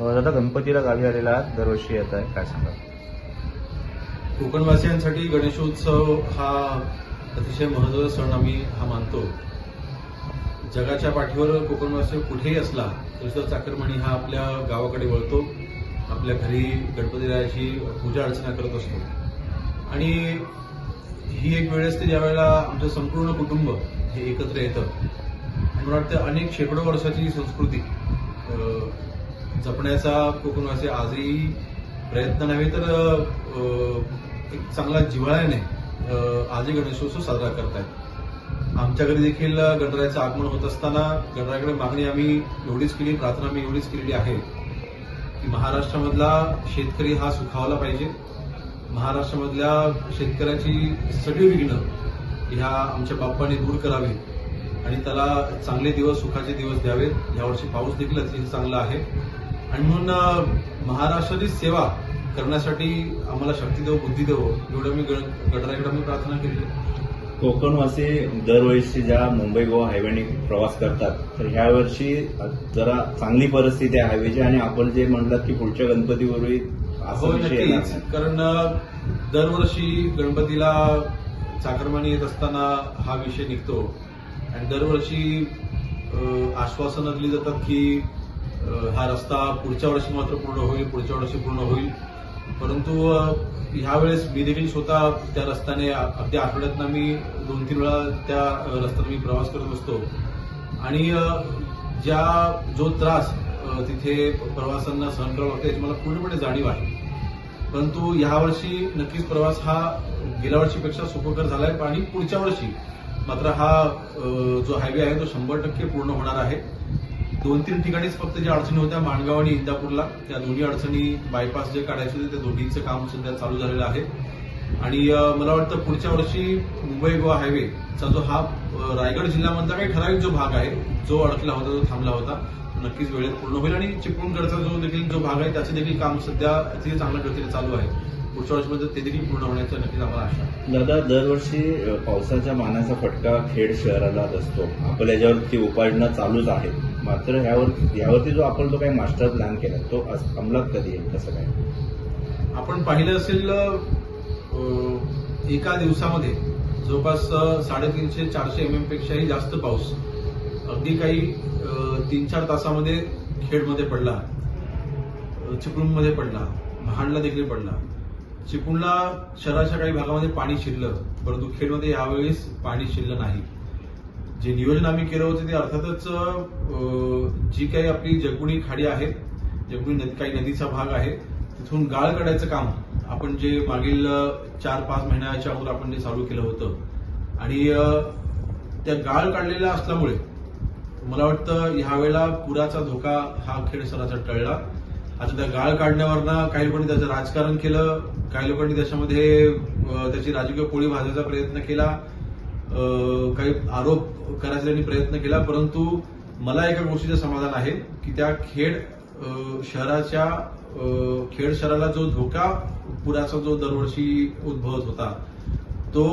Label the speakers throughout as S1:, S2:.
S1: दादा गणपतीला गावी आलेला आहात दरवर्षी येत आहे काय सांगा
S2: कोकणवासियांसाठी गणेशोत्सव हा अतिशय महत्त्वाचा सण आम्ही हा मानतो. जगाच्या पाठीवर कोकणवासी कुठेही असला तरी चाकरमणी हा आपल्या गावाकडे वळतो. आपल्या घरी गणपतीरायाची पूजा अर्चना करत असतो. आणि ही एक वेळ असते ज्या वेळेला आमचं संपूर्ण कुटुंब हे एकत्र येतं. मला वाटतं अनेक शेकडो वर्षाची संस्कृती अं, जपण्याचा कोकणवासी आजही प्रयत्न नव्हे तर एक चांगला जिव्हाळ्याने आजही गणेशोत्सव साजरा करतायत. आमच्या घरी देखील गणरायाचं आगमन होत असताना गणरायाकडे मागणी आम्ही एवढीच केली प्रार्थना आम्ही एवढीच केलेली आहे की महाराष्ट्रामधला शेतकरी हा सुखावला पाहिजे. महाराष्ट्रामधल्या शेतकऱ्याची सगळी विघ्न ह्या आमच्या बाप्पाने दूर करावे आणि त्याला चांगले दिवस सुखाचे दिवस द्यावेत. यावर्षी पाऊस देखील अतिशय चांगला आहे. आणि म्हणून महाराष्ट्राची सेवा करण्यासाठी आम्हाला शक्ती देव बुद्धी देव एवढं मी गणरायाकडे मी प्रार्थना केली.
S1: कोकणवासी दरवर्षी ज्या मुंबई गोवा हायवेने प्रवास करतात तर ह्या वर्षी जरा चांगली परिस्थिती आहे हायवेची आणि आपण जे म्हणलात की पुढच्या गणपतीपूर्वी
S2: हो. कारण दरवर्षी गणपतीला चाकरमानी येत असताना हा विषय निघतो आणि दरवर्षी आश्वासनं दिली जातात की हा रस्ता पुढच्या वर्षी मात्र पूर्ण होईल पुढच्या वर्षी पूर्ण होईल. परंतु ह्यावेळेस मी देखील स्वतः त्या रस्त्याने अगदी आठवड्यातनं मी दोन तीन वेळा त्या रस्त्याने मी प्रवास करत असतो आणि ज्या जो त्रास तिथे प्रवासांना सहन करावा लागतो याची मला पूर्णपणे जाणीव आहे. परंतु यावर्षी नक्कीच प्रवास हा गेल्या वर्षीपेक्षा सुखकर झालाय आणि पुढच्या वर्षी मात्र हा जो हायवे आहे तो शंभर टक्के पूर्ण होणार आहे. दोन तीन ठिकाणीच फक्त ज्या अडचणी होत्या माणगाव आणि इंदापूरला त्या दोन्ही अडचणी बायपास जे काढायचे होते त्या दोन्हीचं काम सध्या चालू झालेलं आहे. आणि मला वाटतं पुढच्या वर्षी मुंबई गोवा हायवेचा जो हा रायगड जिल्ह्यामधला काही ठराविक जो भाग आहे जो अडकला होता जो थांबला होता नक्कीच वेळेत पूर्ण होईल. आणि चिपळूणगडचा जो देखील जो भाग आहे त्याचे देखील काम सध्या अतिशय चांगल्या गतीने चालू आहे. पुढच्या वर्षीमध्ये ते देखील पूर्ण होण्याचं नक्कीच आम्हाला आशा
S1: दादा दरवर्षी पावसाच्या मानाचा फटका खेड शहराला असतो. आपल्या याच्यावरती उपाययोजना चालूच आहे. मात्र ह्यावर यावरती जो आपण जो काही मास्टर प्लॅन केला तो अंमलात कधी येईल? कसं काय?
S2: आपण पाहिलं असेल एका दिवसामध्ये जवळपास साडेतीनशे चारशे एम एम पेक्षाही जास्त पाऊस अगदी काही तीन चार तासामध्ये खेडमध्ये पडला. चिपळूणमध्ये पडला. महाडला देखील पडला. चिपळूणला शहराच्या काही भागामध्ये पाणी शिरलं परंतु खेडमध्ये यावेळेस पाणी शिरलं नाही. जे नियोजन आम्ही केलं होतं ते अर्थातच जी काही आपली जगबुणी खाडी आहे जगबुणी नदी काही नदीचा भाग आहे तिथून गाळ काढायचं काम आपण जे मागील चार पाच महिन्याच्या अगोदर आपण जे चालू केलं होतं. आणि त्या गाळ काढलेल्या असल्यामुळे मला वाटतं ह्यावेळेला पुराचा धोका हा खेड सराचा टळला. आता त्या गाळ काढण्यावरनं काही लोकांनी त्याचं राजकारण केलं काही लोकांनी त्याच्यामध्ये त्याची राजकीय पोळी भाजायचा प्रयत्न केला. काही आरोप करायचा त्यांनी प्रयत्न केला परंतु मला एका गोष्टीचं समाधान आहे की त्या खेड शहराच्या खेड शहराला जो धोका पुराचा जो दरवर्षी उद्भवत होता तो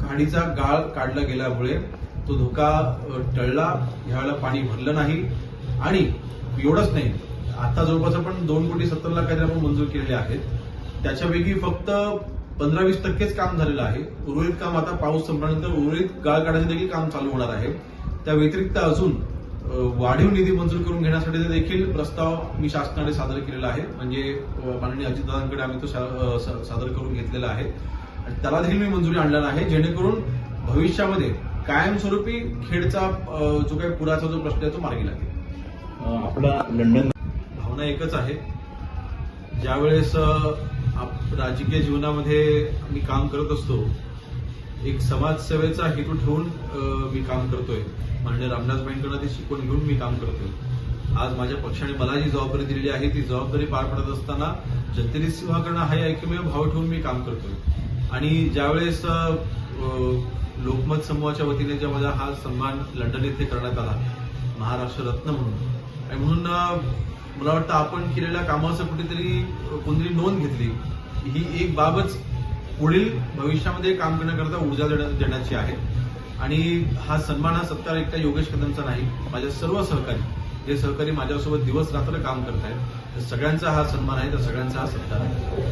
S2: खाडीचा गाळ काढला गेल्यामुळे तो धोका टळला. ह्यावेळेला पाणी भरलं नाही. आणि एवढंच नाही आता जवळपास आपण दोन कोटी सत्तर लाख काहीतरी आपण मंजूर केलेले आहेत. त्याच्यापैकी फक्त पंधरा वीस टक्केच काम झालेलं आहे. उर्वरित काम आता पाऊस संपल्यानंतर उर्वरित गाळ काढायचं देखील काम चालू होणार आहे. त्या व्यतिरिक्त अजून वाढीव निधी मंजूर करून घेण्यासाठी देखील प्रस्ताव मी शासनाकडे सादर केलेला आहे. म्हणजे माननीय अजितदादांकडे आम्ही तो सादर करून घेतलेला आहे. आणि त्याला देखील मी मंजुरी आणलेला आहे जेणेकरून भविष्यामध्ये कायमस्वरूपी खेडचा जो काही पुराचा जो प्रश्न आहे तो मार्गी लागेल.
S1: आपला लंडन
S2: भावना एकच आहे. ज्यावेळेस राजकीय जीवनामध्ये मी काम करत असतो एक समाजसेवेचा हेतू ठेवून मी काम करतोय. माननीय रामदास भाईंकडनं ते शिकवण घेऊन मी काम करतोय. आज माझ्या पक्षाने मला जी जबाबदारी दिलेली आहे. ती जबाबदारी पार पडत असताना जनतेने सेवा करणं हा एकमेव भाव ठेवून मी काम करतोय. आणि ज्यावेळेस लोकमत समूहाच्या वतीने जेव्हा माझा हा सन्मान लंडन येथे करण्यात आला महाराष्ट्र रत्न म्हणून. आणि म्हणून मला वाटतं आपण केलेल्या कामाचं कुठेतरी कोणतरी नोंद घेतली. ही एक बाबच पुढील भविष्यामध्ये काम करण्याकरता ऊर्जा देण्या- देण्याची आहे. आणि हा सन्मान हा सत्कार एकटा योगेश कदमचा नाही माझ्या सर्व सहकारी. जे सहकारी माझ्यासोबत दिवस रात्र काम करत आहेत सगळ्यांचा हा सन्मान आहे तर सगळ्यांचा हा सत्कार आहे.